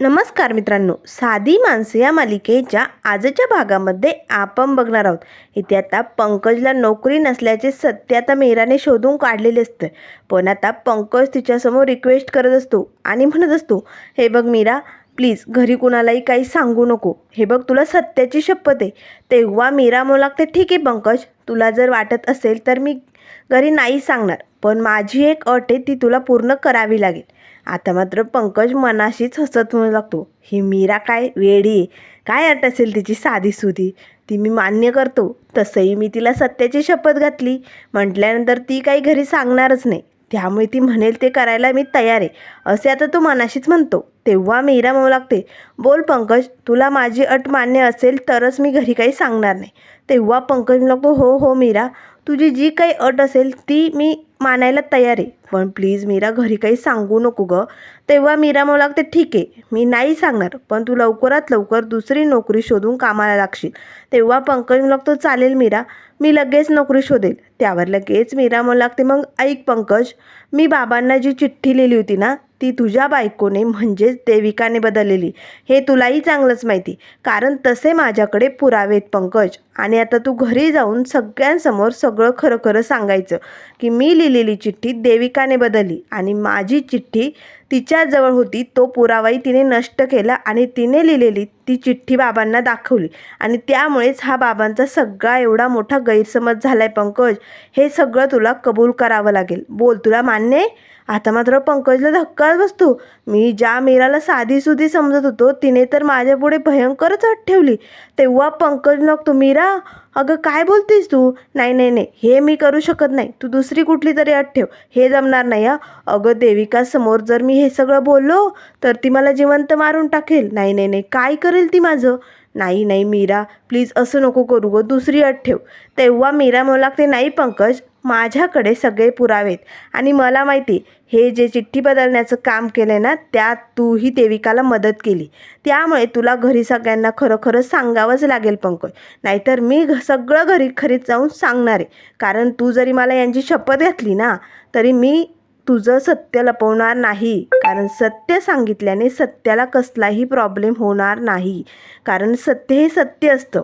नमस्कार मित्रांनो साधी माणसं या मालिकेच्या आजच्या भागामध्ये आपण बघणार आहोत. इथे आता पंकजला नोकरी नसल्याचे सत्य आता मीराने शोधून काढलेले असतं. पण आता पंकज तिच्यासमोर रिक्वेस्ट करत असतो आणि म्हणत असतो हे बघ मीरा प्लीज घरी कुणालाही काही सांगू नको. हे बघ तुला सत्याची शपथ आहे. तेव्हा मीरा म्हणू लागते ठीक आहे पंकज तुला जर वाटत असेल तर मी घरी नाही सांगणार. पण माझी एक अट आहे ती तुला पूर्ण करावी लागेल. आता मात्र पंकज मनाशीच हसत म्हणू लागतो. ही मीरा काय वेडी? आहे काय अट असेल तिची साधी सुधी? ती मी मान्य करतो. तसंही मी तिला सत्याची शपथ घातली. म्हटल्यानंतर ती काही घरी सांगणारच नाही. त्यामुळे ती म्हणेल ते करायला मी तयार आहे. असे आता तो मनाशीच म्हणतो. तेव्हा मीरा म्हणू लागते बोल पंकज तुला माझी अट मान्य असेल तरच मी घरी काही सांगणार नाही. तेव्हा पंकज म्हणू लागतो हो हो मीरा. तुझी जी काही अट असेल ती मी मानायला तयार आहे. पण प्लीज मीरा घरी काही सांगू नको गं. तेव्हा मीरा म्हणू लागते ठीक आहे मी नाही सांगणार पण तू लवकरात लवकर दुसरी नोकरी शोधून कामाला लागशील. तेव्हा पंकज म्हणू लागतो चालेल मीरा मी लगेच नोकरी शोधेल. त्यावर लगेच मीरा म्हणू लागते मग ऐक पंकज मी बाबांना जी चिठ्ठी लिहिली होती ना ती तुझ्या बायकोने म्हणजेच देविकाने बदललेली. हे तुलाही चांगलंच माहिती. कारण तसे माझ्याकडे पुरावेत पंकज. आणि आता तू घरी जाऊन सगळ्यांसमोर सगळं खरं खरं सांगायचं की मी लिहिलेली चिठ्ठी देविकाने बदलली. आणि माझी चिठ्ठी तिच्याजवळ होती. तो पुरावाही तिने नष्ट केला आणि तिने लिहिलेली ती चिठ्ठी बाबांना दाखवली. आणि त्यामुळेच हा बाबांचा सगळा एवढा मोठा गैरसमज झाला आहे पंकज. हे सगळं तुला कबूल करावं लागेल. बोल तुला मान्य आहे? आता मात्र पंकजला धक्काच बसतो. मी ज्या मीराला साधीसुधी समजत होतो तिने तर माझ्यापुढे भयंकरच हट ठेवली. तेव्हा पंकज नको मीरा? अगं काय बोलतेस तू? नाही नाही नाही. हे मी करू शकत नाही. तू दुसरी कुठली तरी अट ठेव. हे जमणार नाही हा. अगं देविका समोर जर मी हे सगळं बोललो तर ती मला जिवंत मारून टाकेल. नाही नाही नाही. काय करेल ती माझं? नाही नाही मीरा. प्लीज असं नको करू गं. दुसरी अट ठेव. तेव्हा मीरा म्हणू लागते नाही पंकज. माझ्याकडे सगळे पुरावे आणि मला माहिती हे जे चिठ्ठी बदलण्याचं काम केलं आहे ना त्यात तूही देविकाला मदत केली. त्यामुळे तुला घरी सगळ्यांना खरोखरच सांगावंच लागेल पंकज. नाहीतर मी घ सगळं घरी खरीच जाऊन सांगणार. आहे कारण तू जरी मला यांची शपथ घातली ना तरी मी तुझं सत्य लपवणार नाही. कारण सत्य सांगितल्याने सत्याला कसलाही प्रॉब्लेम होणार नाही. कारण सत्य हे सत्य असतं.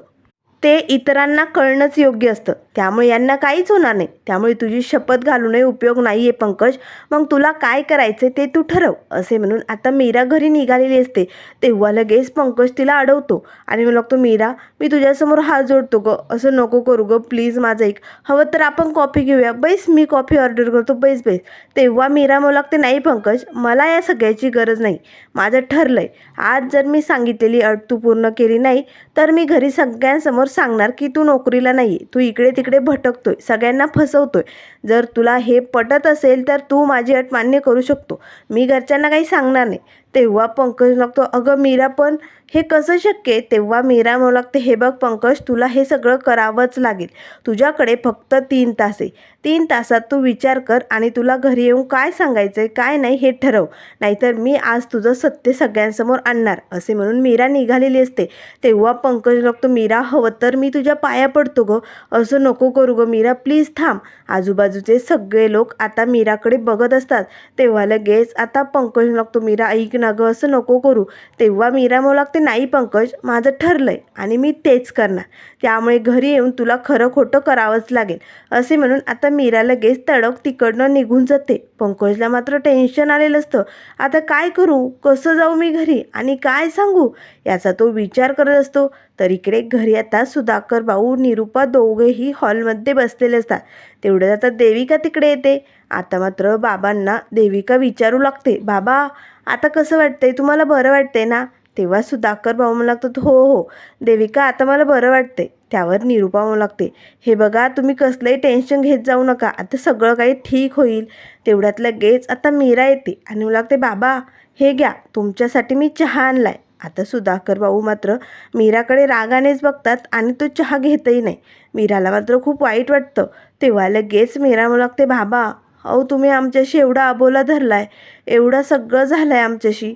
ते इतरांना कळणंच योग्य असतं. त्यामुळे यांना काहीच होणार नाही. त्यामुळे तुझी शपथ घालूनही उपयोग नाही आहे पंकज. मग तुला काय करायचं ते तू ठरव असे म्हणून आता मीरा घरी निघालेली असते. तेव्हा लगेच पंकज तिला अडवतो आणि मग लागतो मीरा मी तुझ्यासमोर हात जोडतो ग. असं नको करू ग. प्लीज माझं एक हवं तर आपण कॉफी घेऊया. बैस मी कॉफी ऑर्डर करतो. बैस बैस. तेव्हा मीरा मला लागते नाही पंकज मला या सगळ्याची गरज नाही. माझं ठरलं आहे आज जर मी सांगितलेली अट तू पूर्ण केली नाही तर मी घरी सगळ्यांसमोर सांगणार की तू नोकरीला नाही तू इकडे तिकडे भटकतोय सगळ्यांना फसवतोय. जर तुला हे पटत असेल तर तू माझी अट मान्य करू शकतो. मी घरच्यांना काही सांगणार नाही. तेव्हा पंकज लागतो अगं मीरा पण हे कसं शक्य आहे? तेव्हा मीरा म्हणू लागते हे बघ पंकज तुला हे सगळं करावंच लागेल. तुझ्याकडे फक्त तीन तास आहे. तीन तासात तू विचार कर आणि तुला घरी येऊन काय सांगायचं आहे काय नाही हे ठरव. नाहीतर मी आज तुझं सत्य सगळ्यांसमोर आणणार. असे म्हणून मीरा निघालेली असते. तेव्हा पंकज लागतो मीरा हवं तर मी तुझ्या पाया पडतो गं. असं नको करू गं मीरा प्लीज थांब. आजूबाजूचे सगळे लोक आता मीराकडे बघत असतात. तेव्हा लगेच आता पंकज लागतो मीरा ऐक ना गं असं नको करू. तेव्हा मीरा म्हणू लागते नाही पंकज माझं ठरलं आहे आणि मी तेच करणार. त्यामुळे घरी येऊन तुला खरं खोटं करावंच लागेल. असे म्हणून आता मीरा लगेच तडक तिकडनं निघून जाते. पंकजला मात्र टेन्शन आलेलं असतं. आता काय करू? कसं जाऊ मी घरी? आणि काय सांगू? याचा तो विचार करत असतो. तर इकडे घरी आता सुधाकर भाऊ निरुपा दोघेही हॉलमध्ये बसलेले असतात. तेवढ्यात आता देविका तिकडे येते. आता मात्र बाबांना देविका विचारू लागते बाबा आता कसं वाटतंय? तुम्हाला बरं वाटतंय ना? तेव्हा सुधाकर भाऊ म्हणू लागतात हो हो देविका आता मला बरं वाटतंय. त्यावर निरूपा म्हणू लागते हे बघा तुम्ही कसलंही टेन्शन घेत जाऊ नका आता सगळं काही ठीक होईल. तेवढ्यात लगेच आता मीरा येते आणि म्हणू लागते बाबा हे घ्या तुमच्यासाठी मी चहा आणलाय. आता सुधाकर भाऊ मात्र मीराकडे रागानेच बघतात आणि तो चहा घेतही नाही. मीराला मात्र खूप वाईट वाटतं. तेव्हा लगेच मीरा म्हणू लागते बाबा अहो तुम्ही आमच्याशी एवढा अबोला धरलाय एवढं सगळं झालंय आमच्याशी.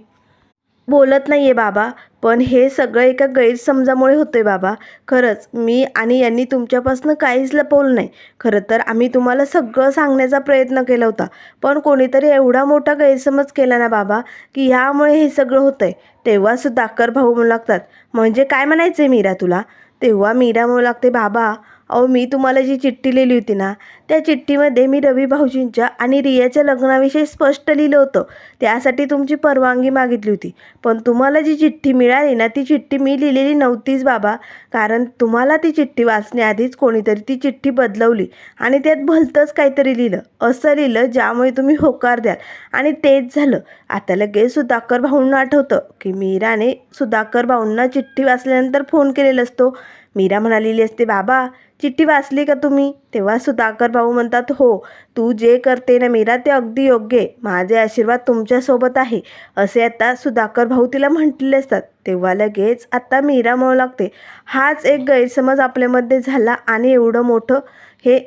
बोलत नाही आहे बाबा पण हे सगळं एका गैरसमजामुळे होतं आहे बाबा. खरंच मी आणि यांनी तुमच्यापासून काहीच लपवलं नाही. खरं तर आम्ही तुम्हाला सगळं सांगण्याचा प्रयत्न केला होता पण कोणीतरी एवढा मोठा गैरसमज केला ना बाबा की ह्यामुळे हे सगळं होतं आहे तेव्हासुद्धा अक्कर भाऊ म्हणू लागतात म्हणजे काय म्हणायचं आहे मीरा तुला? तेव्हा मीरा म्हणू लागते बाबा अहो मी तुम्हाला जी चिठ्ठी लिहिली होती ना त्या चिठ्ठीमध्ये मी रवी भाऊजींच्या आणि रियाच्या लग्नाविषयी स्पष्ट लिहिलं होतं. त्यासाठी तुमची परवानगी मागितली होती. पण तुम्हाला जी चिठ्ठी मिळाली ना ती चिठ्ठी मी लिहिलेली नव्हतीच बाबा. कारण तुम्हाला ती चिठ्ठी वाचण्याआधीच कोणीतरी ती चिठ्ठी बदलवली आणि त्यात भलतंच काहीतरी लिहिलं. असं लिहिलं ज्यामुळे तुम्ही होकार द्याल. आणि तेच झालं. आता लगेच सुधाकर भाऊंना आठवतं की मीराने सुधाकर भाऊंना चिठ्ठी वाचल्यानंतर फोन केलेला असतो मीरा म्हणालेली असते बाबा चिठ्ठी वाचली का तुम्ही? तेव्हा सुधाकर भाऊ म्हणतात हो तू जे करते ना मीरा ते अगदी योग्य आहे. माझे आशीर्वाद तुमच्यासोबत आहे. असे आता सुधाकर भाऊ तिला म्हटलेले असतात. तेव्हा लगेच आता मीरा म्हणू लागते हाच एक गैरसमज आपल्यामध्ये झाला आणि एवढं मोठं हे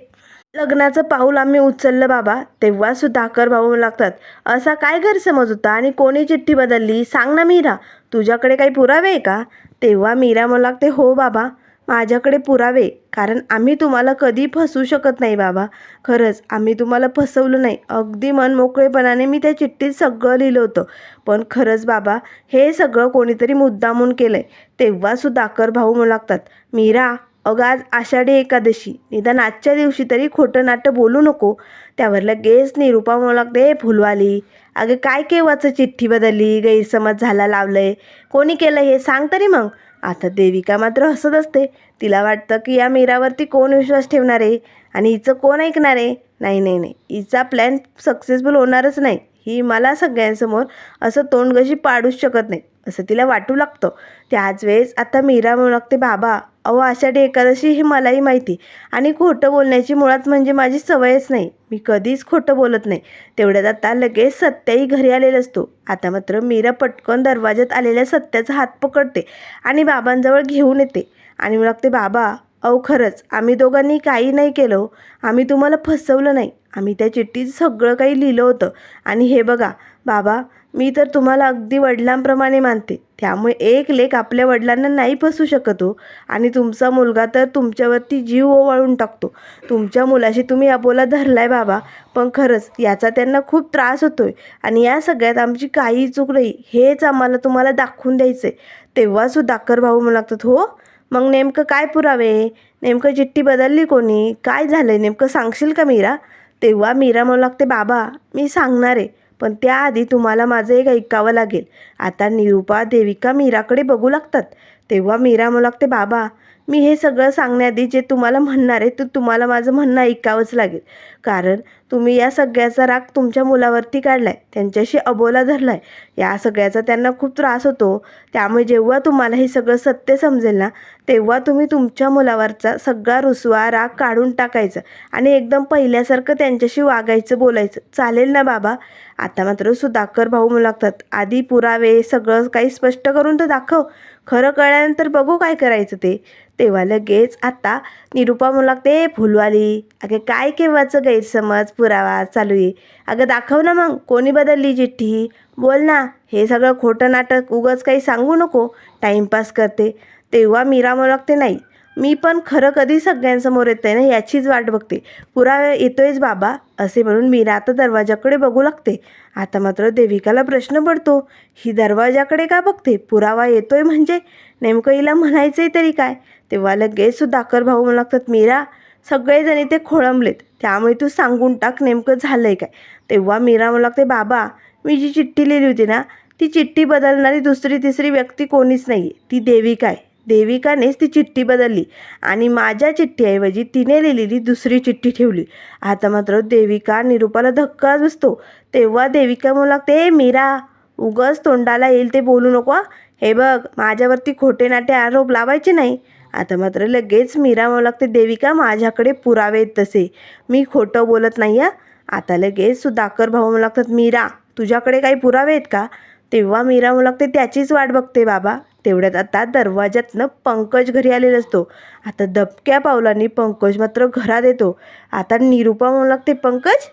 लग्नाचं पाऊल आम्ही उचललं बाबा. तेव्हा सुधाकर भाऊ लागतात असा काय गैरसमज होता आणि कोणी चिठ्ठी बदलली? सांग ना मीरा तुझ्याकडे काही पुरावे आहे का? तेव्हा मीरा म्हणू लागते हो बाबा. माझ्याकडे पुरावे कारण आम्ही तुम्हाला कधी फसवू शकत नाही बाबा. खरंच आम्ही तुम्हाला फसवलं नाही. अगदी मन मोकळेपणाने मी त्या चिठ्ठीत सगळं लिहिलं होतं. पण खरंच बाबा हे सगळं कोणीतरी मुद्दामून केलं आहे तेव्हासुद्धा सुधाकर भाऊ म्हणू लागतात मीरा अगं आज आषाढी एकादशी. निदान आजच्या दिवशी तरी खोटं नाटं बोलू नको. त्यावर लगेच निरूपा म्हणू लागते हे फुलवाली अगं काय केव्हाचं चिठ्ठी बदलली? गैरसमज झाला लावलंय. कोणी केलं हे सांग तरी मग. आता देविका मात्र हसत असते. तिला वाटतं की या मीरावरती कोण विश्वास ठेवणार? आहे आणि हिचं कोण ऐकणार? आहे नाही नाही नाही. हिचा प्लॅन सक्सेसफुल होणारच नाही. ही मला सगळ्यांसमोर असं तोंडगशी पाडूच शकत नाही. असं तिला वाटू लागतं. त्याच वेळेस आता मीरा म्हणू लागते बाबा अहो आषाढी एकादशी हे मलाही माहिती. आणि खोटं बोलण्याची मुळात म्हणजे माझी सवयच नाही. मी कधीच खोटं बोलत नाही. तेवढ्यात आता लगेच सत्याही घरी आलेला असतो. आता मात्र मीरा पटकन दरवाज्यात आलेल्या सत्याचा हात पकडते आणि बाबांजवळ घेऊन येते. आणि म्हणू लागते बाबा अहो खरंच आम्ही दोघांनी काही नाही केलं हो. आम्ही तुम्हाला फसवलं नाही. आम्ही त्या चिठ्ठीत सगळं काही लिहिलं होतं. आणि हे बघा बाबा मी तर तुम्हाला अगदी वडिलांप्रमाणे मानते. त्यामुळे एक लेख आपल्या वडिलांना नाही फसू शकत हो. आणि तुमचा मुलगा तर तुमच्यावरती जीव ओवाळून टाकतो. तुमच्या मुलाशी तुम्ही अबोला धरलाय बाबा पण खरंच याचा त्यांना खूप त्रास होतोय. आणि या सगळ्यात आमची काही चूक नाही हेच आम्हाला तुम्हाला दाखवून द्यायचं आहे तेव्हा अक्कर भाऊ म्हणू लागतात हो मग नेमकं काय पुरावे? नेमकं चिठ्ठी बदलली कोणी? काय झालंय? नेमकं सांगशील का मीरा? तेव्हा मीरा म्हणू लागते बाबा मी सांगणार आहे पण त्याआधी तुम्हाला माझं एक ऐकावं लागेल. आता निरूपा देविका मीराकडे बघू लागतात. तेव्हा मीरा म्हणू लागते बाबा मी हे सगळं सांगण्याआधी जे तुम्हाला म्हणणार आहे ते तुम्हाला माझं म्हणणं ऐकावंच लागेल. कारण तुम्ही या सगळ्याचा राग तुमच्या मुलावरती काढलाय त्यांच्याशी अबोला धरलाय. या सगळ्याचा त्यांना खूप त्रास होतो. त्यामुळे जेव्हा तुम्हाला हे सगळं सत्य समजेल ना तेव्हा तुम्ही तुमच्या मुलावरचा सगळा रुसवा राग काढून टाकायचा आणि एकदम पहिल्यासारखं त्यांच्याशी वागायचं बोलायचं. चालेल ना बाबा? आता मात्र सुधाकर भाऊ म्हणू लागतात आधी पुरावे सगळं काही स्पष्ट करून तर दाखव. खरं कळल्यानंतर बघू काय करायचं ते. तेव्हा लगेच आता निरूपा म्हणू लागते फुलवाली अगं काय केव्हाचं गैरसमज पुरावा चालू आहे? अगं दाखव ना मग कोणी बदलली चिठ्ठी? बोल ना हे सगळं खोटं नाटक उगंच काही सांगू नको टाईमपास करते. तेव्हा मीरा म्हणू लागते नाही. मी पण खरं कधी सगळ्यांसमोर येते ना याचीच वाट बघते. पुरावा येतोयच बाबा असे म्हणून मीरा आता दरवाजाकडे बघू लागते. आता मात्र देविकाला प्रश्न पडतो ही दरवाजाकडे का बघते? पुरावा येतोय म्हणजे? नेमकं हिला म्हणायचंय तरी काय? तेव्हा लगेच सुधाकर भाऊ म्हणू लागतात मीरा सगळेजण इथे खोळंबलेत त्यामुळे तू सांगून टाक नेमकं झालंय काय. तेव्हा मीरा म्हणू लागते बाबा मी जी चिठ्ठी लिहिली होती ना ती चिठ्ठी बदलणारी दुसरी तिसरी व्यक्ती कोणीच नाही आहे ती देविका आहे. देविकानेच ती चिठ्ठी बदलली आणि माझ्या चिठ्ठीऐवजी तिने लिहिलेली दुसरी चिठ्ठी ठेवली. आता मात्र देविका निरूपाला धक्काच बसतो. तेव्हा देविका म्हणू लागते मीरा उगस तोंडाला येईल ते बोलू नको हे. बघ माझ्यावरती खोटे नाटे आरोप लावायचे नाही. आता मात्र लगेच मीरा म्हणू लागते देविका माझ्याकडे पुरावे आहेत तसे. मी खोटं बोलत नाही हं. आता लगेच सुधाकर भाऊ म्हणू लागतात मीरा तुझ्याकडे काही पुरावे आहेत का? तेव्हा मीरा म्हणू लागते त्याचीच वाट बघते बाबा. तेवढ्यात आता दरवाज्यातनं पंकज घरी आलेला असतो. आता दबक्या पावलांनी पंकज मात्र घरात येतो. आता निरूपा म्हणू लागते पंकज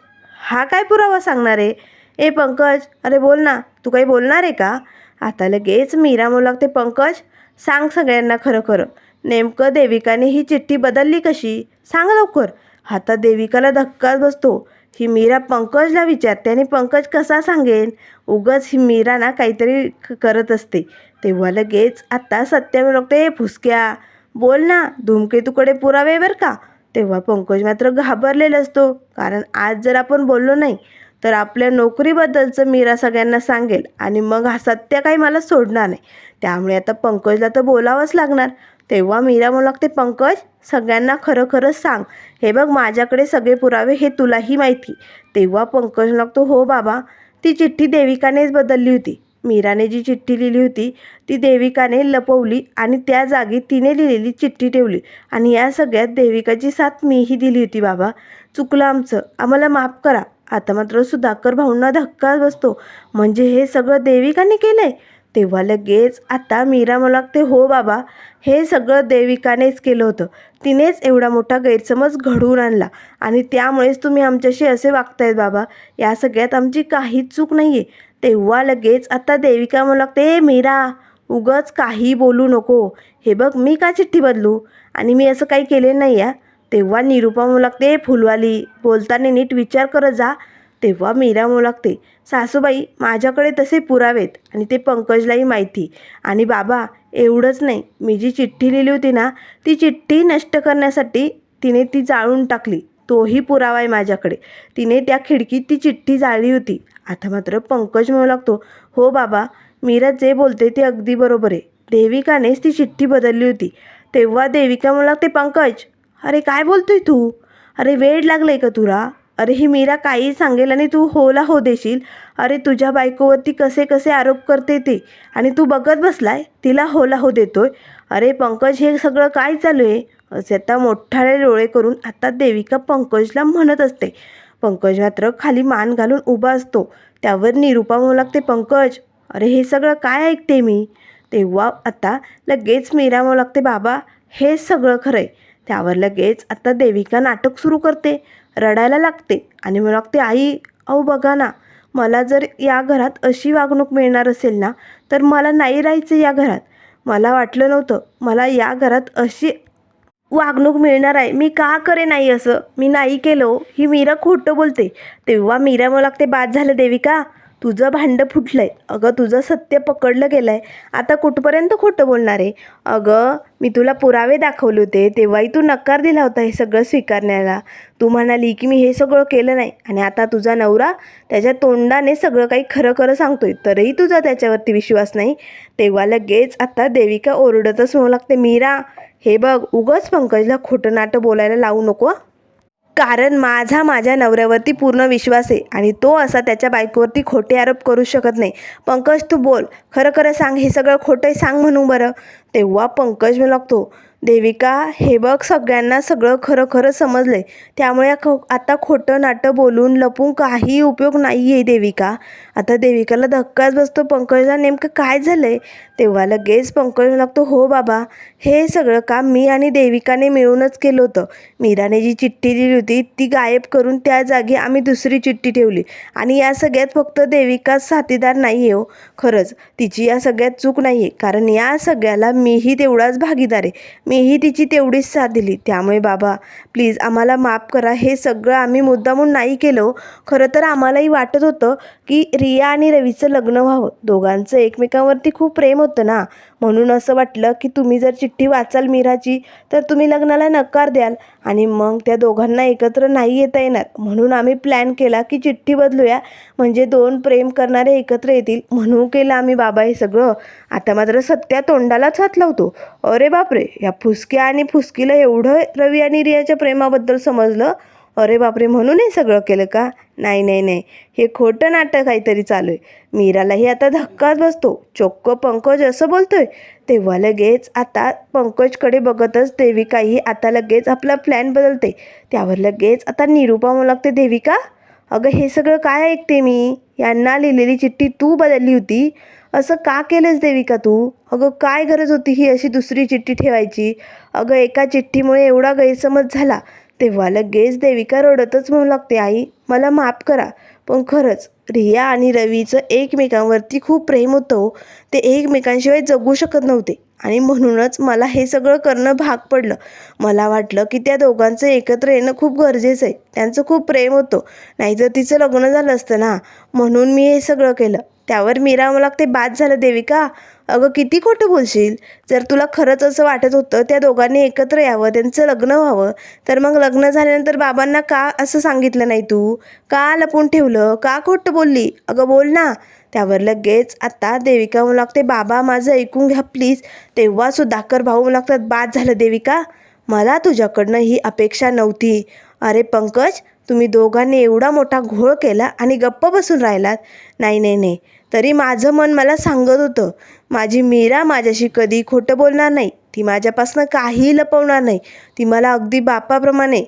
हा काय पुरावा सांगणार आहे? ए पंकज अरे बोल ना तू काही बोलणार आहे का? आता लगेच मीरा म्हणू लागते पंकज सांग सगळ्यांना खरं खरं. नेमकं देविकाने ही चिठ्ठी बदलली कशी? सांग लवकर. आता देविकाला धक्काच बसतो. ही मीरा पंकजला विचारते आणि पंकज कसा सांगेन? उगच ही मीरा ना काहीतरी क- करत असते. तेव्हा लगेच आत्ता सत्य म्हणू फुसक्या. बोल ना धूमकेतूकडे पुरावे बरं का? तेव्हा पंकज मात्र घाबरलेला असतो. कारण आज जर आपण बोललो नाही तर आपल्या नोकरीबद्दलचं मीरा सगळ्यांना सांगेल आणि मग हा सत्य काही मला सोडणार नाही. त्यामुळे आता पंकजला तर बोलावंच लागणार. तेव्हा मीरा म्हणू लागते पंकज सगळ्यांना खरं खरं सांग. हे बघ माझ्याकडे सगळे पुरावे हे तुलाही माहिती. तेव्हा पंकज लागतो हो बाबा ती चिठ्ठी देविकानेच बदलली होती. मीराने जी चिठ्ठी लिहिली होती ती देविकाने लपवली आणि त्या जागी तिने लिहिलेली चिठ्ठी ठेवली. आणि या सगळ्यात देविकाची साथ मीही दिली होती बाबा. चुकलं आमचं. आम्हाला माफ करा. आता मात्र सुधाकर भाऊंना धक्का बसतो. म्हणजे हे सगळं देविकाने केलं आहे तेव्हा लगेच आता मीरा मला लागते हो बाबा. हे सगळं देविकानेच केलं होतं. तिनेच एवढा मोठा गैरसमज घडवून आणला. आणि त्यामुळेच तुम्ही आमच्याशी असे वागतायत बाबा. या सगळ्यात आमची काहीच चूक नाही आहे तेव्हा लगेच आता देविका म्हणू लागते मीरा उगच काही बोलू नको. हे बघ मी का चिठ्ठी बदलू? आणि मी असं काही केले नाही या तेव्हा निरुपा म्हणू लागते फुलवाली बोलताना नीट विचार करत जा. तेव्हा मीरा म्हणू लागते सासूबाई माझ्याकडे तसे पुरावेत आणि ते पंकजलाही माहिती. आणि बाबा एवढंच नाही. मी जी चिठ्ठी लिहिली होती ना ती चिठ्ठी नष्ट करण्यासाठी तिने ती जाळून टाकली. तोही पुरावा आहे माझ्याकडे. तिने त्या खिडकीत ती चिठ्ठी जाळली होती. आता मात्र पंकज म्हणू लागतो हो बाबा मीरा जे बोलते ते अगदी बरोबर आहे. देविकानेच ती चिठ्ठी बदलली होती. तेव्हा देविका म्हणू लागते पंकज अरे काय बोलतोय तू? अरे वेळ लागलाय का तुला? अरे ही मीरा काही सांगेल आणि तू होला हो देशील. अरे तुझ्या बायकोवरती कसे कसे आरोप करते ते. आणि तू बघत बसलाय तिला होला हो देतोय. अरे पंकज हे सगळं काय चालू आहे? असे आता मोठाले डोळे करून आता देविका पंकजला म्हणत असते. पंकज मात्र खाली मान घालून उभा असतो. त्यावर निरुपा म्हणू लागते पंकज अरे हे सगळं काय ऐकते मी? तेव्हा आता लगेच मीरा म्हणू लागते बाबा हे सगळं खरं आहे त्यावर लगेच आता देविका नाटक सुरू करते. रडायला लागते आणि म्हणू लागते आई अहो बघा ना मला जर या घरात अशी वागणूक मिळणार असेल ना तर मला नाही राहायचं या घरात. मला वाटलं नव्हतं मला या घरात अशी वागणूक मिळणार आहे. मी का करे नाही असं? मी नाही केलं हो. ही. मीरा खोटं बोलते. तेव्हा मीरा मला लागते बाद झालं देविका. तुझं भांडं फुटलं आहे अगं तुझं सत्य पकडलं गेलं आहे आता कुठपर्यंत खोटं बोलणार आहे? अगं मी तुला पुरावे दाखवले होते. तेव्हाही तू नकार दिला होता हे सगळं स्वीकारण्याला. तू म्हणाली की मी हे सगळं केलं नाही. आणि आता तुझा नवरा त्याच्या तोंडाने सगळं काही खरं खरं सांगतोय. तरीही तुझा त्याच्यावरती विश्वास नाही. तेव्हा लगेच आता देविका ओरडतच म्हणू लागते मीरा हे बघ उगच पंकजला खोटं नाटं बोलायला लावू नको कारण माझा माझ्या नवऱ्यावरती पूर्ण विश्वास आहे आणि तो असा त्याच्या बायकोवरती खोटे आरोप करू शकत नाही. पंकज तू बोल. खरं खरं सांग हे सगळं खोटं सांग म्हणू बरं. तेव्हा पंकज मी लागतो देविका हे बघ सगळ्यांना सगळं खरं खरं समजलं आहे त्यामुळे खो आता खोटं नाटं बोलून लपून काही उपयोग नाही आहे देविका. आता देविकाला धक्काच बसतो. पंकजला नेमकं काय झालं आहे तेव्हा लगेच पंकज लागतो हो बाबा हे सगळं काम मी आणि देविकाने मिळूनच केलं होतं. मीराने जी चिठ्ठी दिली होती ती गायब करून त्या जागी आम्ही दुसरी चिठ्ठी ठेवली. आणि या सगळ्यात फक्त देविकाच साथीदार नाही आहे हो. खरंच तिची या सगळ्यात चूक नाही आहे कारण या सगळ्याला मीही तेवढाच भागीदार आहे. मीही तिची तेवढीच साथ दिली. त्यामुळे बाबा प्लीज आम्हाला माफ करा. हे सगळं आम्ही मुद्दामून नाही केलं. खरं तर आम्हालाही वाटत होतं की रिया आणि रवीचं लग्न व्हावं. दोघांचं एकमेकांवरती खूप प्रेम होतं ना. म्हणून असं वाटलं की तुम्ही जर चिठ्ठी वाचाल मीराची तर तुम्ही लग्नाला नकार द्याल. आणि मग त्या दोघांना एकत्र नाही येता येणार. म्हणून आम्ही प्लॅन केला की चिठ्ठी बदलूया. म्हणजे दोन प्रेम करणारे एकत्र येतील. म्हणून केलं आम्ही बाबा हे सगळं. आता मात्र सत्या तोंडालाच हात लावतो. अरे बापरे! या फुसक्या आणि फुसकीला एवढं रवी आणि रियाच्या प्रेमाबद्दल समजलं? अरे बापरे म्हणून हे सगळं केलं का? नाही नाही नाही. हे खोटं नाटक काहीतरी चालू आहे. मीरालाही आता धक्काच बसतो. चोक्क पंकज असं बोलतोय. तेव्हा लगेच आता पंकजकडे बघतच देविकाही आता लगेच आपला प्लॅन बदलते. त्यावर लगेच आता निरूपा म्हणू लागते देविका अगं हे सगळं काय ऐकते मी? यांना लिहिलेली चिठ्ठी तू बदलली होती. असं का केलंस देविका तू? अगं काय गरज होती ही अशी दुसरी चिठ्ठी ठेवायची? अगं एका चिठ्ठीमुळे एवढा गैरसमज झाला. तेव्हा लगेच देविका रडतच म्हणू लागते आई मला माफ करा पण खरंच रिया आणि रवीचं एकमेकांवरती खूप प्रेम होतं हो. ते एकमेकांशिवाय जगू शकत नव्हते. आणि म्हणूनच मला हे सगळं करणं भाग पडलं. मला वाटलं की त्या दोघांचं एकत्र येणं खूप गरजेचं आहे. त्यांचं खूप प्रेम होतं. नाहीतर तिचं लग्न झालं असतं ना. म्हणून मी हे सगळं केलं. त्यावर मीरा मला ते बाद झालं देविका. अगं किती खोटं बोलशील? जर तुला खरंच असं वाटत होतं त्या दोघांनी एकत्र यावं त्यांचं लग्न व्हावं तर मग लग्न झाल्यानंतर बाबांना का असं सांगितलं नाही तू? का लपून ठेवलं? का खोटं बोलली? अगं बोल ना. त्यावर लगेच आता देविका म्हणू लागते बाबा माझं ऐकून घ्या प्लीज. तेव्हा सुधाकर भाऊ म्हणू लागतात बाद झालं देविका. मला तुझ्याकडनं ही अपेक्षा नव्हती. अरे पंकज तुम्ही दोघांनी एवढा मोठा घोळ केला आणि गप्प बसून राहिलात. नाही नाही नाही. तरी माझं मन मला सांगत होतं. माझी मीरा माझ्याशी कधी खोटं बोलणार नाही. ती माझ्यापासून काहीही लपवणार नाही. ती मला अगदी बापाप्रमाणे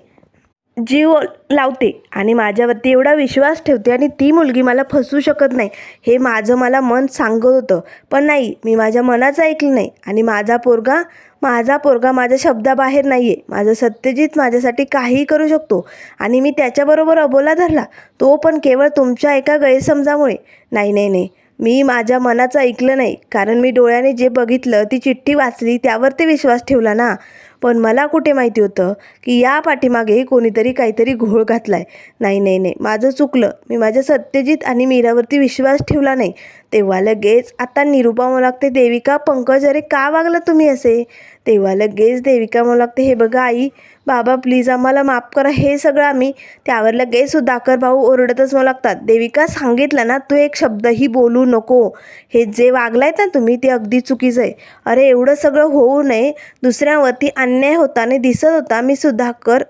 जीव लावते आणि माझ्यावरती एवढा विश्वास ठेवते आणि ती मुलगी मला फसवू शकत नाही. हे माझं मला मन सांगत होतं. पण नाही मी माझ्या मनाचं ऐकलं नाही आणि माझा पोरगा माझा पोरगा माझ्या शब्दाबाहेर नाही आहे माझं सत्यजित माझ्यासाठी काहीही करू शकतो आणि मी त्याच्याबरोबर अबोला धरला. तो पण केवळ तुमच्या एका गैरसमजामुळे. नाही नाही नाही. मी माझ्या मनाचं ऐकलं नाही. कारण मी डोळ्याने जे बघितलं ती चिठ्ठी वाचली त्यावर ते विश्वास ठेवला ना. पण मला कुठे माहिती होतं की या पाठीमागे कोणीतरी काहीतरी घोळ घातलाय. नाही नाही नाही. माझं चुकलं. मी माझ्या सत्यजित आणि मीरावरती विश्वास ठेवला नाही. तेव्हा लगेच आता निरुपा मोलागते लागते देविका पंकज अरे का वागला तुम्ही असे? तेव्हा लगेच देविका मोलागते लागते हे बघा आई बाबा प्लीज आम्हाला माफ करा. हे सगळं आम्ही त्यावर लगेच सुधाकर भाऊ ओरडतच मला लागतात. देविका सांगितलं ना तू एक शब्दही बोलू नको. हे जे वागलायत ना तुम्ही ते अगदी चुकीचं आहे. अरे एवढं सगळं होऊ नये. दुसऱ्यावरती अन्याय होताना दिसत होता. मी सुधाकर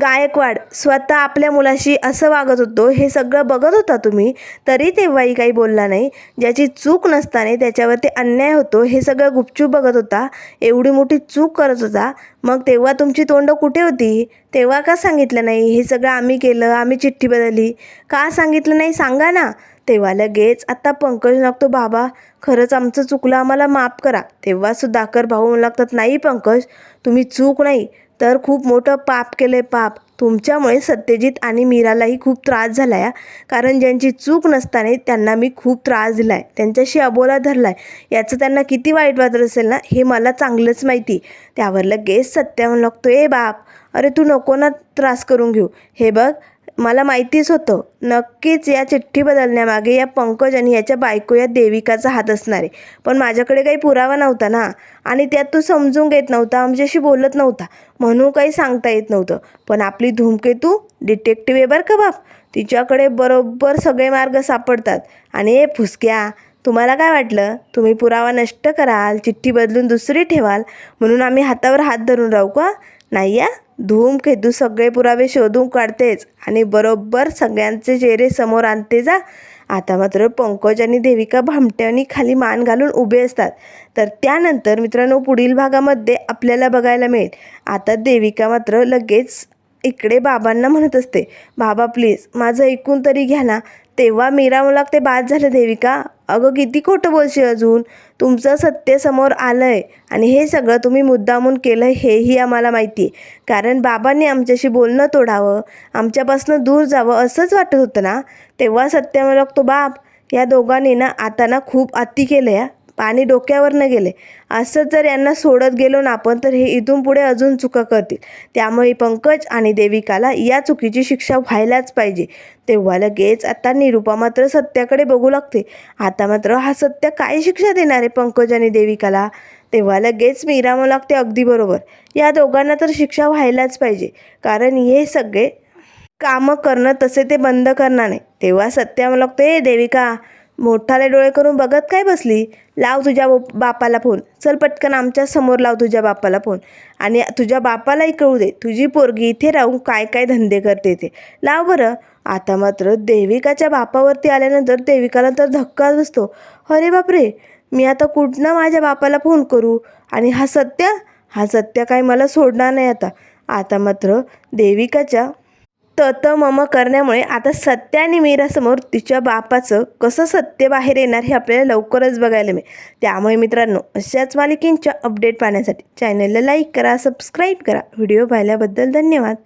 गायकवाड स्वतः आपल्या मुलाशी असं वागत होतो हे सगळं बघत होता तुम्ही? तरी तेव्हाही काही बोलला नाही. ज्याची चूक नसताना त्याच्यावरती अन्याय होतो हे सगळं गुपचूप बघत होता. एवढी मोठी चूक करत होता. मग तेव्हा तुमची तोंड कुठे होती? तेव्हा का सांगितलं नाही? हे सगळं आम्ही केलं आम्ही चिठ्ठी बदलली. का सांगितलं नाही? सांगा ना. तेव्हा लगेच आता पंकज लागतो बाबा. खरंच आमचं चुकलं आम्हाला माफ करा. तेव्हा सुधाकर भाऊ लागतात नाही पंकज तुम्ही चूक नाही. तर खूप मोठं पाप केलं पाप. तुमच्यामुळे सत्यजित आणि मीरालाही खूप त्रास झाला आहे कारण ज्यांची चूक नसताना त्यांना मी खूप त्रास दिला आहे त्यांच्याशी अबोला धरला आहे याचं त्यांना किती वाईट वाटत असेल ना हे मला चांगलंच माहिती. त्यावर लगेच सत्य म्हणू लागतो ए बाप अरे तू नको ना त्रास करून घेऊ. हे बघ मला माहितीच होतं. नक्कीच या चिठ्ठी बदलण्यामागे या पंकज आणि याच्या बायको या देविकाचा हात असणार आहे. पण माझ्याकडे काही पुरावा नव्हता ना. आणि त्यात तू समजून घेत नव्हता आमच्याशी बोलत नव्हता. म्हणून काही सांगता येत नव्हतं. पण आपली धूमकेतू डिटेक्टिव्ह आहे बरं का बाप? तिच्याकडे बरोबर सगळे मार्ग सापडतात. आणि ए फुसक्या तुम्हाला काय वाटलं? तुम्ही पुरावा नष्ट कराल चिठ्ठी बदलून दुसरी ठेवाल म्हणून आम्ही हातावर हात धरून राहू का? नाही या. धूमकेतू सगळे पुरावे शोधून काढतेच आणि बरोबर सगळ्यांचे चेहरे समोर आणते जा. आता मात्र पंकज आणि देविका भामट्यांनी खाली मान घालून उभे असतात. तर त्यानंतर मित्रांनो पुढील भागामध्ये आपल्याला बघायला मिळेल. आता देविका मात्र लगेच इकडे बाबांना म्हणत असते बाबा प्लीज माझं ऐकून तरी घ्या ना. तेव्हा मीरा मला ते बाद झालं देविका. अगं किती खोटं बोलशील अजून? तुमचं सत्य समोर आलं आहे आणि हे सगळं तुम्ही मुद्दामून केलं हेही आम्हाला माहिती आहे. कारण बाबांनी आमच्याशी बोलणं तोडावं आमच्यापासून दूर जावं असंच वाटत होतं ना? तेव्हा सत्य मला तो बाप या दोघांनी ना आता ना खूप अति केलं या पाणी डोक्यावरनं गेले. असंच जर यांना सोडत गेलो ना आपण तर हे इथून पुढे अजून चुका करतील. त्यामुळे पंकज आणि देविकाला या चुकीची शिक्षा व्हायलाच पाहिजे. तेव्हा लगेच आता निरुपा मात्र सत्याकडे बघू लागते. आता मात्र हा सत्य काय शिक्षा देणार आहे पंकज आणि देविकाला? तेव्हा लगेच मीरा लागते अगदी बरोबर. या दोघांना तर शिक्षा व्हायलाच पाहिजे. कारण हे सगळे कामं करणं तसे ते बंद करणार नाही. तेव्हा सत्या मला देविका मोठाले डोळे करून बघत काय बसली? लाव तुझ्या बापाला फोन. चल पटकन आमच्यासमोर लाव तुझ्या बापाला फोन. आणि तुझ्या बापालाही कळू दे. तुझी पोरगी इथे राहून काय काय धंदे करते ते. लाव बरं. आता मात्र देविकाच्या बापावरती आल्यानंतर देविकाला तर धक्काच बसतो. अरे बापरे! मी आता कुठनं माझ्या बापाला फोन करू? आणि हा सत्य? हा सत्य काय मला सोडणार नाही आता. आता मात्र देविकाच्या तत मम करण्यामुळे आता सत्या आणि मीरासमोर तिच्या बापाचं कसं सत्य बाहेर येणार हे आपल्याला लवकरच बघायला मिळेल. त्यामुळे मित्रांनो अशाच मालिकेंच्या अपडेट पाहण्यासाठी चॅनलला लाईक करा सबस्क्राईब करा. व्हिडिओ पाहिल्याबद्दल धन्यवाद.